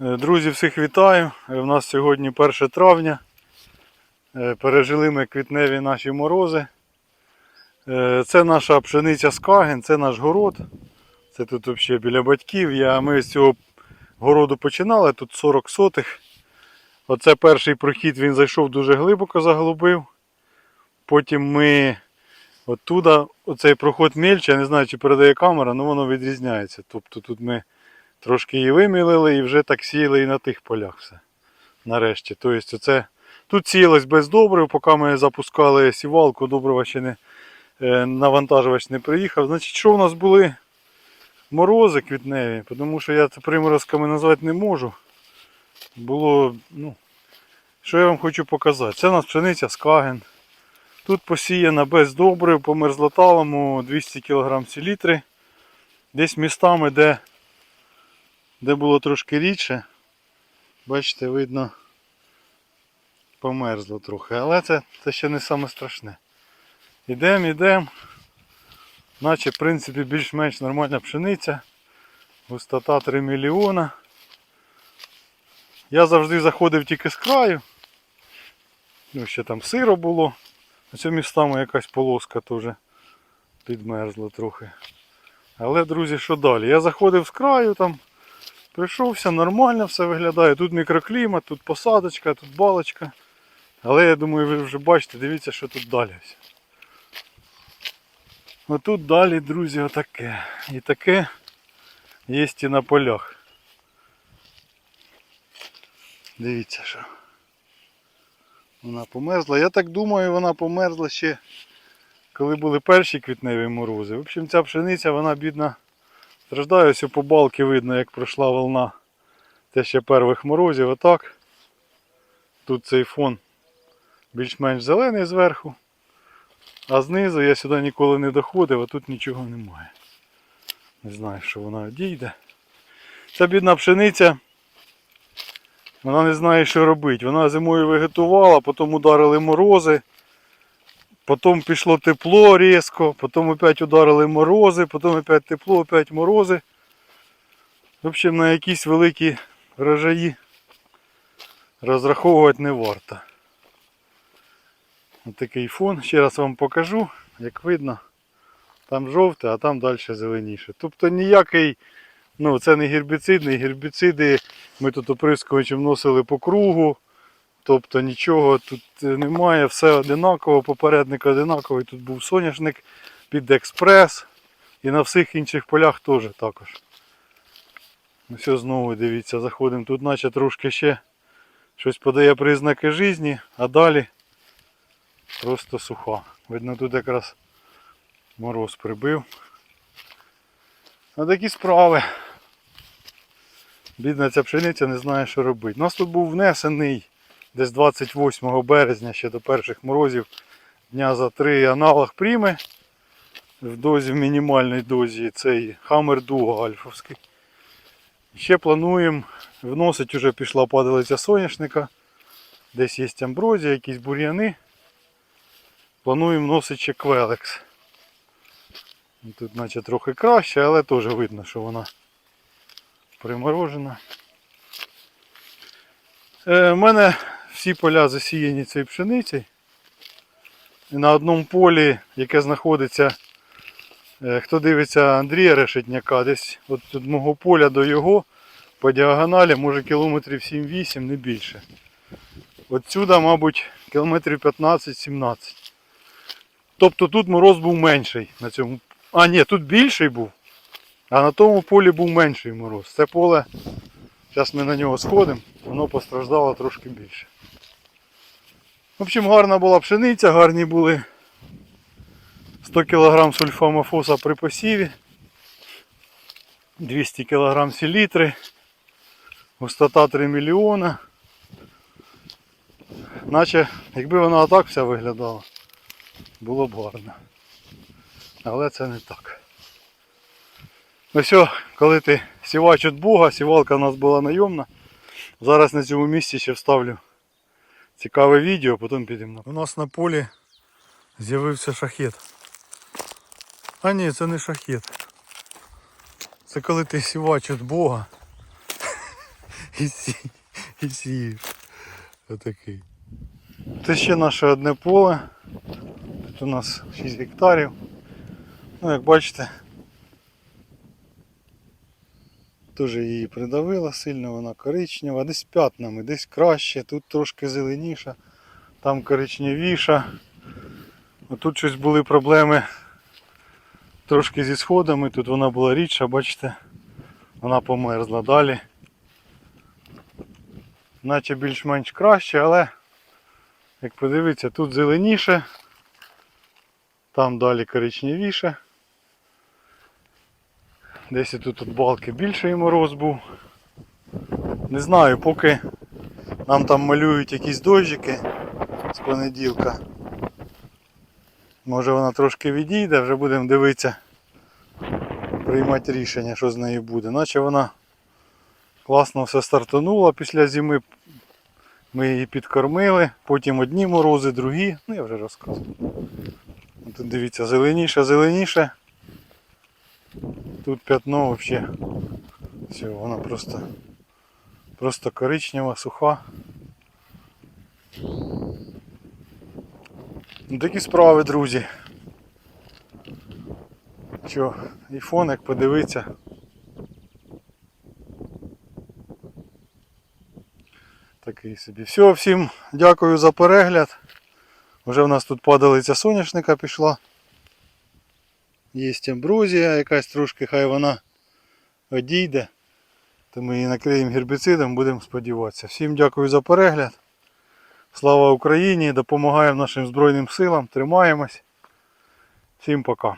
Е, Друзі, всіх вітаю. Е, У нас сьогодні 1 травня. Е, Пережили ми квітневі наші морози. Е, Це наша пшениця Скаген, це наш город. Це тут взагалі біля батьків. Я, ми з цього городу починали, тут 40 сотих. Оце перший прохід він зайшов дуже глибоко, заглубив. Потім ми оттуда, оцей проход мельче, я не знаю, чи передає камера, але воно відрізняється. Тобто тут ми трошки її вимілили і вже так сіяли і на тих полях все. Нарешті. Тобто оце, тут сіялось без добрив, поки ми запускали сівалку, добрива ще не е, навантажувач не приїхав. Значить, що у нас були морози квітневі, тому що я це приморозками назвати не можу. Було, ну, що я вам хочу показати? Це у нас пшениця Скаген. Тут посіяна без добрив по мерзлоталому 200 кг селітри. Десь містами, де, де було трошки рідше, бачите, видно, померзло трохи. Але це, це ще не саме страшне. Ідемо, ідемо. Наче, в принципі, більш-менш нормальна пшениця. Густота 3 мільйона. Я завжди заходив тільки з краю. Ну, ще там сиро було. Ось містами якась полоска теж підмерзла трохи. Але, друзі, що далі? Я заходив з краю, там прийшовся, нормально все виглядає. Тут мікроклімат, тут посадочка, тут балочка. Але я думаю, ви вже бачите, дивіться, що тут далі. Отут далі, друзі, отаке. І таке є і на полях. Дивіться що. Вона померзла. Я так думаю, вона померзла ще коли були перші квітневі морози. В общем, ця пшениця, вона бідна страждає. Ось по балки видно, як пройшла волна. Це ще перших морозів. Отак. Тут цей фон більш-менш зелений зверху. А знизу я сюди ніколи не доходив, а тут нічого немає. Не знаю, що вона дійде. Ця бідна пшениця. Вона не знає, що робити. Вона зимою вегетувала, потім ударили морози. Потім пішло тепло різко, потім опять ударили морози, потім опять тепло, опять морози. В общем, на якісь великі врожаї розраховувати не варто. Ось такий фон. Ще раз вам покажу, як видно. Там жовте, а там далі зеленіше. Тобто ніякий, ну це не гербіцидний, гербіциди ми тут оприскувачем носили по кругу. Тобто нічого тут немає, все одинаково, попередник одинаковий. Тут був соняшник під експрес. І на всіх інших полях теж також. Ну все знову дивіться, заходимо. Тут наче трошки ще щось подає признаки житті, а далі просто суха. Видно, тут якраз мороз прибив. А такі справи. Бідна ця пшениця не знає, що робити. У нас тут був внесений десь 28 березня ще до перших морозів дня за три аналог пріми. В дозі, в мінімальній дозі цей Hammer Duo альфовський. Ще плануємо вносить вже пішла падалиця соняшника. Десь є амброзія, якісь бур'яни. Плануємо вносити ще квелекс. Тут наче трохи краще, але теж видно, що вона приморожена. Е, У мене всі поля засіяні цією пшеницею. І на одному полі, яке знаходиться, е, хто дивиться Андрія Решетняка, десь от від мого поля до його по діагоналі, може кілометрів 7-8, не більше. Отсюда, мабуть, кілометрів 15-17. Тобто тут мороз був менший на цьому. А, ні, тут більший був. А на тому полі був менший мороз. Це поле, зараз ми на нього сходимо, воно постраждало трошки більше. В общем, гарна була пшениця, гарні були 100 кг сульфамофоса при посіві, 200 кг селітри, густота 3 мільйона. Наче, якби вона отак вся виглядала, було б гарно. Але це не так. Ну все, коли ти сівач від Бога, сівалка у нас була найомна. Зараз на цьому місці ще вставлю цікаве відео, потім підемо. У нас на полі з'явився шахет. А ні, це не шахет. Це коли ти сівач від Бога. і, сі, і сієш. Отакий. Це ще наше одне поле. Тут у нас 6 гектарів. Ну, як бачите, Дуже її придавило сильно, вона коричнева, десь п'ятнами, десь краще, тут трошки зеленіша, там коричневіша. Тут щось були проблеми трошки зі сходами, тут вона була рідша, бачите, вона померзла далі. Наче більш-менш краще, але як подивитися, тут зеленіше, там далі коричневіше. Десь і тут от балки більший мороз був. Не знаю, поки нам там малюють якісь дощики з понеділка. Може вона трошки відійде, вже будемо дивитися, приймати рішення, що з нею буде. Наче вона класно все стартанула після зими. Ми її підкормили, потім одні морози, другі. Ну я вже розказував. Тут дивіться, зеленіше, зеленіше. Тут пятно вообще. Все, вона просто просто коричнева, суха. Ну, такі справи, друзі. Що, і фон, як подивитися. Такий собі. Все, всім дякую за перегляд. Вже в нас тут падалиця соняшника пішла. Є амброзія якась трошки, хай вона одійде. То ми її накриємо гербіцидом, будемо сподіватися. Всім дякую за перегляд. Слава Україні! Допомагаємо нашим Збройним силам, тримаємось. Всім пока.